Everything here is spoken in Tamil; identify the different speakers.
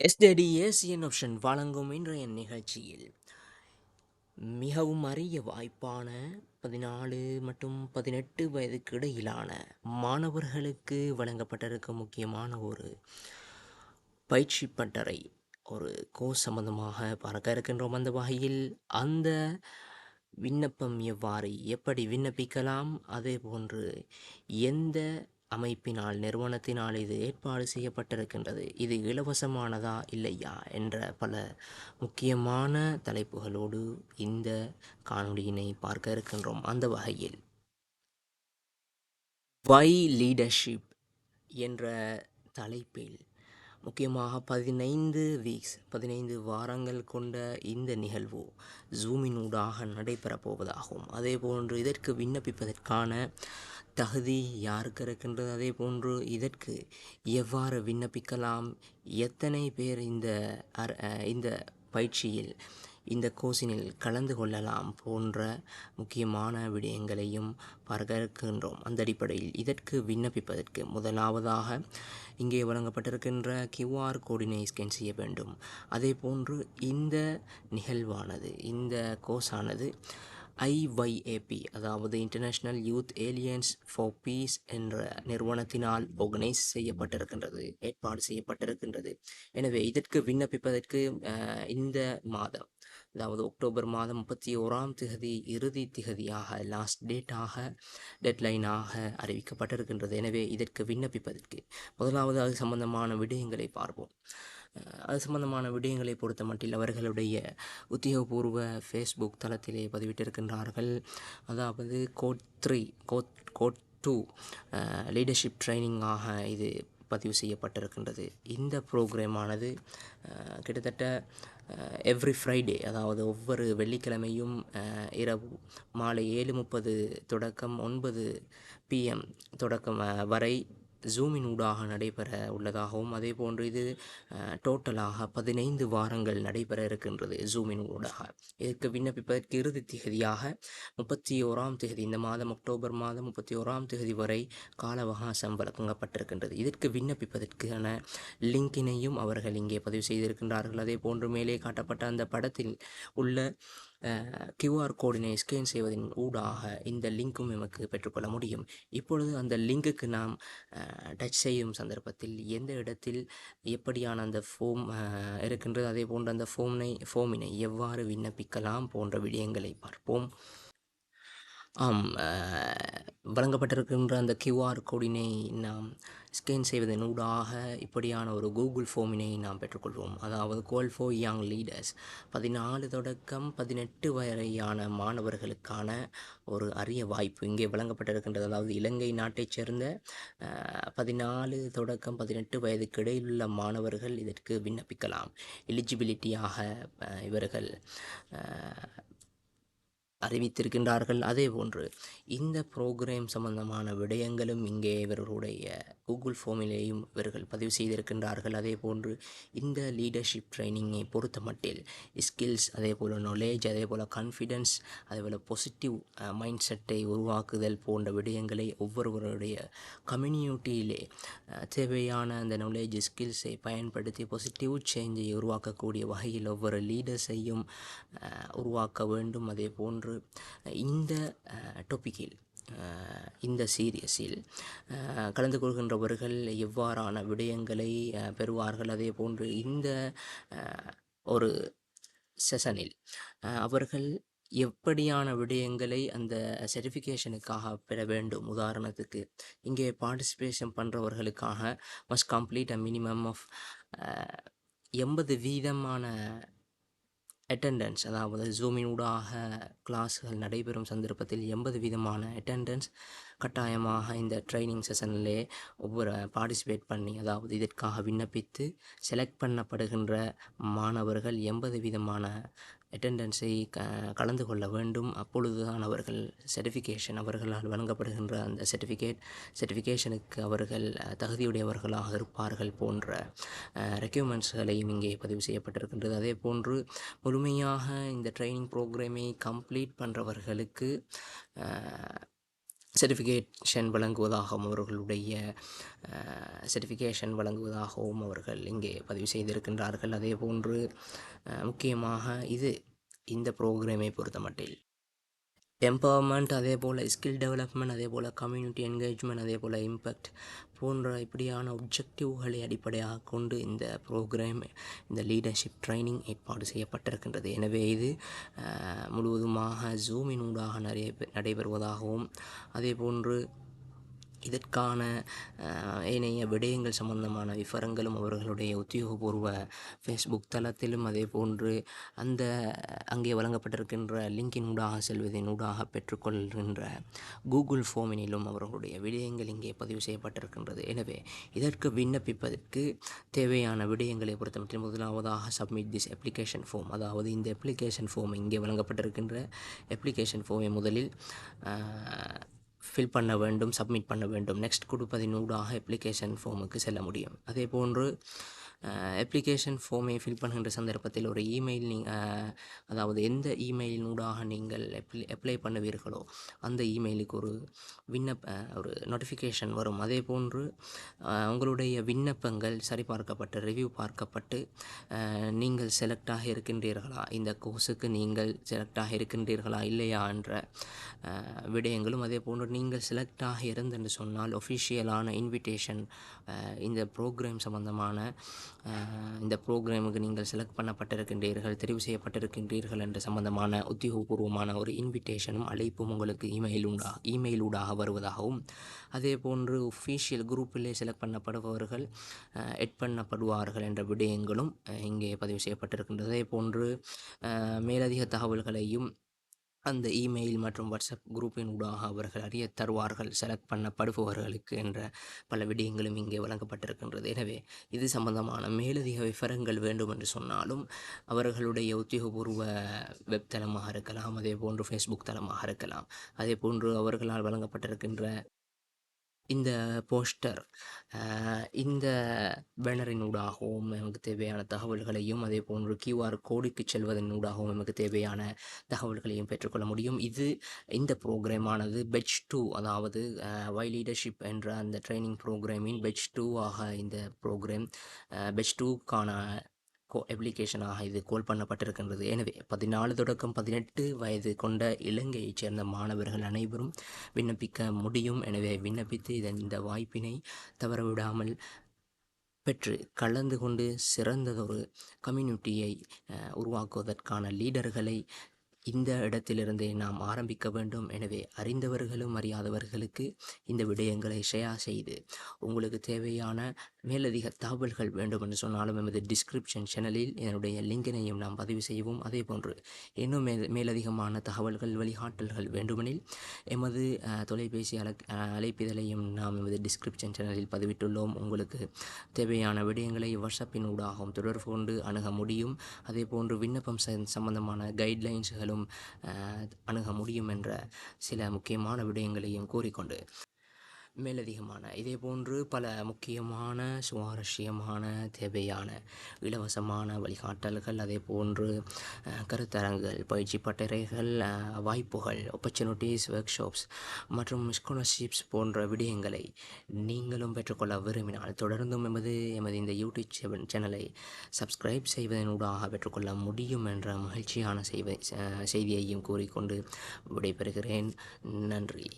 Speaker 1: எஸ்டடி ஏசியன் ஆப்ஷன் வழங்கும் இன்றைய நிகழ்ச்சியில் மிகவும் அரிய வாய்ப்பான பதினாலு மற்றும் பதினெட்டு வயதுக்கு இடையிலான மாணவர்களுக்கு வழங்கப்பட்டிருக்க முக்கியமான ஒரு பயிற்சி பட்டறை ஒரு கோர்ஸ் சம்பந்தமாக பார்க்க இருக்கின்றோம். அந்த வகையில் அந்த விண்ணப்பம் எவ்வாறு எப்படி விண்ணப்பிக்கலாம் அதே போன்று எந்த அமைப்பினால் நிறுவனத்தினால் இது ஏற்பாடு செய்யப்பட்டிருக்கின்றது. இது இலவசமானதா இல்லையா என்ற பல முக்கியமான தலைப்புகளோடு இந்த காணொளியினை பார்க்க இருக்கின்றோம். அந்த வகையில் வை லீடர்ஷிப் என்ற தலைப்பில் முக்கியமாக பதினைந்து வீக்ஸ் பதினைந்து வாரங்கள் கொண்ட இந்த நிகழ்வு ஜூமினூடாக நடைபெறப் போவதாகும். அதே போன்று இதற்கு விண்ணப்பிப்பதற்கான தகுதி யாருக்கு இருக்கின்றது அதே போன்று இதற்கு எவ்வாறு விண்ணப்பிக்கலாம்? எத்தனை பேர் இந்த இந்த பயிற்சியில் இந்த கோர்ஸினில் கலந்து கொள்ளலாம் போன்ற முக்கியமான விடயங்களையும் பார்க்க இருக்கின்றோம் அந்த அடிப்படையில் இதற்கு விண்ணப்பிப்பதற்கு முதலாவதாக இங்கே வழங்கப்பட்டிருக்கின்ற கியூஆர் கோடினை ஸ்கேன் செய்ய வேண்டும். அதே போன்று இந்த நிகழ்வானது இந்த கோர்ஸானது ஐஒய்ஏபி அதாவது International Youth Aliens for Peace என்ற நிறுவனத்தினால் ஆர்கனைஸ் செய்யப்பட்டிருக்கின்றது ஏற்பாடு செய்யப்பட்டிருக்கின்றது. எனவே இதற்கு விண்ணப்பிப்பதற்கு இந்த மாதம் அதாவது அக்டோபர் மாதம் முப்பத்தி ஓராம் திகதி இறுதி திகதியாக லாஸ்ட் டேட்டாக டெட்லைனாக அறிவிக்கப்பட்டிருக்கின்றது. எனவே இதற்கு விண்ணப்பிப்பதற்கு முதலாவது அது சம்பந்தமான விடயங்களை பார்ப்போம். அது சம்பந்தமான விடயங்களை பொறுத்த மட்டில் அவர்களுடைய உத்தியோகபூர்வ ஃபேஸ்புக் தளத்திலே பதிவிட்டிருக்கின்றார்கள். அதாவது code three code code two leadership ட்ரைனிங்காக இது பதிவு செய்யப்பட்டிருக்கின்றது. இந்த ப்ரோக்ராமானது கிட்டத்தட்ட எவ்ரி ஃப்ரைடே அதாவது ஒவ்வொரு வெள்ளிக்கிழமையும் இரவு மாலை ஏழு முப்பது தொடக்கம் ஒன்பது பிஎம் தொடக்கம் வரை ஜூமின் ஊடாக நடைபெற உள்ளதாகவும் அதே போன்று இது டோட்டலாக பதினைந்து வாரங்கள் நடைபெற இருக்கின்றது ஜூமின் ஊடாக. இதற்கு விண்ணப்பிப்பதற்கு இறுதி திகதியாக முப்பத்தி ஓராம் திகதி இந்த மாதம் அக்டோபர் மாதம் முப்பத்தி ஓராம் திகதி வரை கால அவகாசம் வழங்கப்பட்டிருக்கின்றது. இதற்கு விண்ணப்பிப்பதற்கான லிங்கினையும் அவர்கள் இங்கே பதிவு செய்திருக்கின்றார்கள். அதே போன்று மேலே காட்டப்பட்ட அந்த படத்தில் உள்ள கியூஆர் கோடினை ஸ்கேன் செய்வதன் ஊடாக இந்த லிங்க்கும் நமக்கு பெற்றுக்கொள்ள முடியும். இப்பொழுது அந்த லிங்குக்கு நாம் டச் செய்யும் சந்தர்ப்பத்தில் எந்த இடத்தில் எப்படியான அந்த ஃபோம் இருக்கின்றது அதே போன்ற அந்த ஃபோம்னை ஃபோமினை எவ்வாறு விண்ணப்பிக்கலாம் போன்ற விடயங்களை பார்ப்போம். ஆம் வழங்கப்பட்டிருக்கின்ற அந்த கியூஆர் கோடினை நாம் ஸ்கேன் செய்வதன் ஊடாக இப்படியான ஒரு கூகுள் ஃபோமினை நாம் பெற்றுக்கொள்வோம். அதாவது கோல் ஃபோ யங் லீடர்ஸ் பதினாலு தொடக்கம் பதினெட்டு வரையான மாணவர்களுக்கான ஒரு அரிய வாய்ப்பு இங்கே வழங்கப்பட்டிருக்கின்றது. அதாவது இலங்கை நாட்டைச் சேர்ந்த பதினாலு தொடக்கம் பதினெட்டு வயதுக்கு இடையிலுள்ள மாணவர்கள் இதற்கு விண்ணப்பிக்கலாம். எலிஜிபிலிட்டியாக இவர்கள் அறிவித்திருக்கின்றார்கள். அதே போன்று இந்த ப்ரோக்ராம் சம்பந்தமான விடயங்களும் இங்கே இவர்களுடைய கூகுள் ஃபார்மிலேயும் இவர்கள் பதிவு செய்திருக்கின்றார்கள். அதே போன்று இந்த லீடர்ஷிப் ட்ரைனிங்கை பொறுத்த மட்டில் ஸ்கில்ஸ் அதே போல் நாலேஜ் அதே போல் கான்ஃபிடென்ஸ் அதே போல் பாசிட்டிவ் மைண்ட் செட்டை உருவாக்குதல் போன்ற விடயங்களை ஒவ்வொருவருடைய கம்யூனிட்டியிலே தேவையான அந்த நாலேஜ் ஸ்கில்ஸை பயன்படுத்தி பாசிட்டிவ் சேஞ்சை உருவாக்கக்கூடிய வகையில் ஒவ்வொரு லீடர்ஸையும் உருவாக்க வேண்டும். அதே போன்று இந்த டொப்பிக்கில் இந்த சீரியஸில் கலந்து கொள்கின்றவர்கள் எவ்வாறான விடயங்களை பெறுவார்கள்? அதே போன்று இந்த ஒரு செஷனில் அவர்கள் எப்படியான விடயங்களை அந்த சர்டிஃபிகேஷனுக்காக பெற வேண்டும்? உதாரணத்துக்கு இங்கே participation பண்ணுறவர்களுக்காக must complete a minimum of எண்பது வீதமான அட்டெண்டன்ஸ் அதாவது ஜூமினூடாக கிளாஸ்கள் நடைபெறும் சந்தர்ப்பத்தில் எண்பது விதமான அட்டெண்டன்ஸ் கட்டாயமாக இந்த ட்ரைனிங் செஷனிலே ஒவ்வொரு பார்ட்டிசிபேட் பண்ணி அதாவது இதற்காக விண்ணப்பித்து செலக்ட் பண்ணப்படுகின்ற மாணவர்கள் எண்பது விதமான அட்டெண்டன்ஸை க கலந்து கொள்ள வேண்டும். அப்பொழுதுதான் அவர்கள் சர்டிஃபிகேஷன் அவர்களால் வழங்கப்படுகின்ற அந்த சர்டிஃபிகேட் சர்டிஃபிகேஷனுக்கு அவர்கள் தகுதியுடையவர்களாக இருப்பார்கள் போன்ற ரெக்யூமெண்ட்ஸ்களையும் இங்கே பதிவு செய்யப்பட்டிருக்கின்றது. அதே போன்று முழுமையாக இந்த ட்ரைனிங் ப்ரோக்ராமை கம்ப்ளீட் பண்ணுறவர்களுக்கு சர்டிஃபிகேஷன் வழங்குவதாகவும் அவர்களுடைய சர்டிஃபிகேஷன் வழங்குவதாகவும் அவர்கள் இங்கே பதிவு செய்திருக்கின்றார்கள். அதே போன்று முக்கியமாக இது இந்த ப்ரோக்ராமை பொறுத்தமட்டில். எம்பவர்மெண்ட் அதே போல் ஸ்கில் டெவலப்மெண்ட் அதே போல் கம்யூனிட்டி என்கேஜ்மெண்ட் அதே போல் இம்பேக்ட் போன்ற இப்படியான ஒப்ஜெக்டிவ்களை அடிப்படையாக கொண்டு இந்த ப்ரோக்ராம் இந்த லீடர்ஷிப் ட்ரைனிங் ஏற்பாடு செய்யப்பட்டிருக்கின்றது. எனவே இது முழுவதுமாக முழுவதுமாக ஜூமினூடாக நிறைய நடைபெறுவதாகவும் அதே போன்று இதற்கான ஏனைய விடயங்கள் சம்பந்தமான விவரங்களும் அவர்களுடைய உத்தியோகபூர்வ ஃபேஸ்புக் தளத்திலும் அதே போன்று அந்த அங்கே வழங்கப்பட்டிருக்கின்ற லிங்கின் ஊடாக செல்வதின் ஊடாக பெற்றுக்கொள்கின்ற கூகுள் ஃபோமினிலும் அவர்களுடைய விடயங்கள் இங்கே பதிவு செய்யப்பட்டிருக்கின்றது. எனவே இதற்கு விண்ணப்பிப்பதற்கு தேவையான விடயங்களை பொறுத்தமட்டில் முதலாவதாக சப்மிட் திஸ் அப்ளிகேஷன் ஃபார்ம் அதாவது இந்த அப்ளிகேஷன் ஃபார்ம் இங்கே வழங்கப்பட்டிருக்கின்ற அப்ளிகேஷன் ஃபார்மை முதலில் ஃபில் பண்ண வேண்டும் சப்மிட் பண்ண வேண்டும். நெக்ஸ்ட் கொடுப்பதினூடாக அப்ளிகேஷன் ஃபார்முக்கு செல்ல முடியும். அதே போன்று அப்ளிகேஷன் ஃபார்மை ஃபில் பண்ணுகின்ற சந்தர்ப்பத்தில் ஒரு இமெயில் நீ அதாவது எந்த இமெயிலினூடாக நீங்கள் அப்ளை அப்ளை பண்ணுவீர்களோ அந்த இமெயிலுக்கு ஒரு விண்ணப்ப ஒரு நோட்டிஃபிகேஷன் வரும். அதே போன்று உங்களுடைய விண்ணப்பங்கள் சரிபார்க்கப்பட்டு ரிவ்யூ பார்க்கப்பட்டு நீங்கள் செலக்டாக இருக்கின்றீர்களா? இந்த கோர்ஸுக்கு நீங்கள் செலக்டாக இருக்கின்றீர்களா? இல்லையா? என்ற விடயங்களும் அதே போன்று நீங்கள் செலக்டாக இருந்தென்று சொன்னால் ஒஃபிஷியலான இன்விடேஷன் இந்த ப்ரோக்ராம் சம்பந்தமான இந்த ப்ரோக்ராமுக்கு நீங்கள் செலக்ட் பண்ணப்பட்டிருக்கின்றீர்கள் தெரிவு செய்யப்பட்டிருக்கின்றீர்கள் என்ற சம்பந்தமான உத்தியோகபூர்வமான ஒரு இன்விடேஷனும் அழைப்பும் உங்களுக்கு இமெயில் உண்டா இமெயில் ஊடாக வருவதாகவும் அதே போன்று ஒஃபீஷியல் குரூப்பிலே செலக்ட் பண்ணப்படுபவர்கள் எட் பண்ணப்படுவார்கள் என்ற விடயங்களும் இங்கே பதிவு செய்யப்பட்டிருக்கின்றது. அதே போன்று மேலதிக தகவல்களையும் அந்த இமெயில் மற்றும் வாட்ஸ்அப் குரூப்பின் ஊடாக அவர்கள் அறிய தருவார்கள் செலக்ட் பண்ணப்படுபவர்களுக்கு என்ற பல விடயங்களும் இங்கே வழங்கப்பட்டிருக்கின்றது. எனவே இது சம்பந்தமான மேலதிக விவரங்கள் வேண்டும் என்று சொன்னாலும் அவர்களுடைய உத்தியோகபூர்வ வெப் தளமாக இருக்கலாம் அதே போன்று ஃபேஸ்புக் தளமாக இருக்கலாம். அதே போன்று அவர்களால் வழங்கப்பட்டிருக்கின்ற இந்த போஸ்டர் இந்த பேனரின் ஊடாகவும் நமக்கு தேவையான தகவல்களையும் அதே போன்று கியூஆர் கோடிக்கு செல்வதன் ஊடாகவும் நமக்கு தேவையான தகவல்களையும் பெற்றுக்கொள்ள முடியும். இது இந்த ப்ரோக்ராமானது பெட்ச் டூ அதாவது வை லீடர்ஷிப் என்ற அந்த ட்ரைனிங் ப்ரோக்ராமின் பெட்ச் டூ ஆக இந்த ப்ரோக்ராம் பெட்ச் டூக்கான கோ அப்ளிகேஷனாக இது கோல் பண்ணப்பட்டிருக்கின்றது. எனவே பதினாலு தொடக்கம் பதினெட்டு வயது கொண்ட இலங்கையைச் சேர்ந்த மாணவர்கள் அனைவரும் விண்ணப்பிக்க முடியும். எனவே விண்ணப்பித்து இதன் இந்த வாய்ப்பினை தவறவிடாமல் பெற்று கலந்து கொண்டு சிறந்ததொரு கம்யூனிட்டியை உருவாக்குவதற்கான லீடர்களை இந்த இடத்திலிருந்தே நாம் ஆரம்பிக்க வேண்டும். எனவே அறிந்தவர்களும் அறியாதவர்களுக்கு இந்த விடயங்களை ஷேர் செய்து உங்களுக்கு தேவையான மேலதிக தகவல்கள் வேண்டும் என்று சொன்னாலும் எமது டிஸ்கிரிப்ஷன் சேனலில் என்னுடைய லிங்கினையும் நாம் பதிவு செய்வோம் அதே போன்று இன்னும் மே மேலதிகமான தகவல்கள் வழிகாட்டல்கள் வேண்டுமெனில் எமது தொலைபேசி அழை அழைப்பிதழையும் நாம் எமது டிஸ்கிரிப்ஷன் சேனலில் பதிவிட்டுள்ளோம். உங்களுக்கு தேவையான விடயங்களை வாட்ஸ்அப்பின் ஊடாகவும் தொடர்பு கொண்டு அணுக முடியும். அதே போன்று விண்ணப்பம் ச- சம்பந்தமான கைட்லைன்ஸ்களும் அணுக முடியும் என்ற சில முக்கியமான விடயங்களையும் கூறிக்கொண்டு மேலதிகமான இதே போன்று பல முக்கியமான சுவாரஸ்யமான தேவையான இலவசமான வழிகாட்டல்கள் அதே போன்று கருத்தரங்குகள் பயிற்சி பட்டறைகள் வாய்ப்புகள் ஆப்பர்ச்சுனிட்டிஸ் ஒர்க் ஷாப்ஸ் மற்றும் ஸ்காலர்ஷிப்ஸ் போன்ற விடயங்களை நீங்களும் பெற்றுக்கொள்ள விரும்பினால் தொடர்ந்தும் எமது எமது இந்த யூடியூப் சேனலை சப்ஸ்கிரைப் செய்வதனூடாக பெற்றுக்கொள்ள முடியும் என்ற மகிழ்ச்சியான செய்வ செய்தியையும் கூறிக்கொண்டு விடைபெறுகிறேன். நன்றி.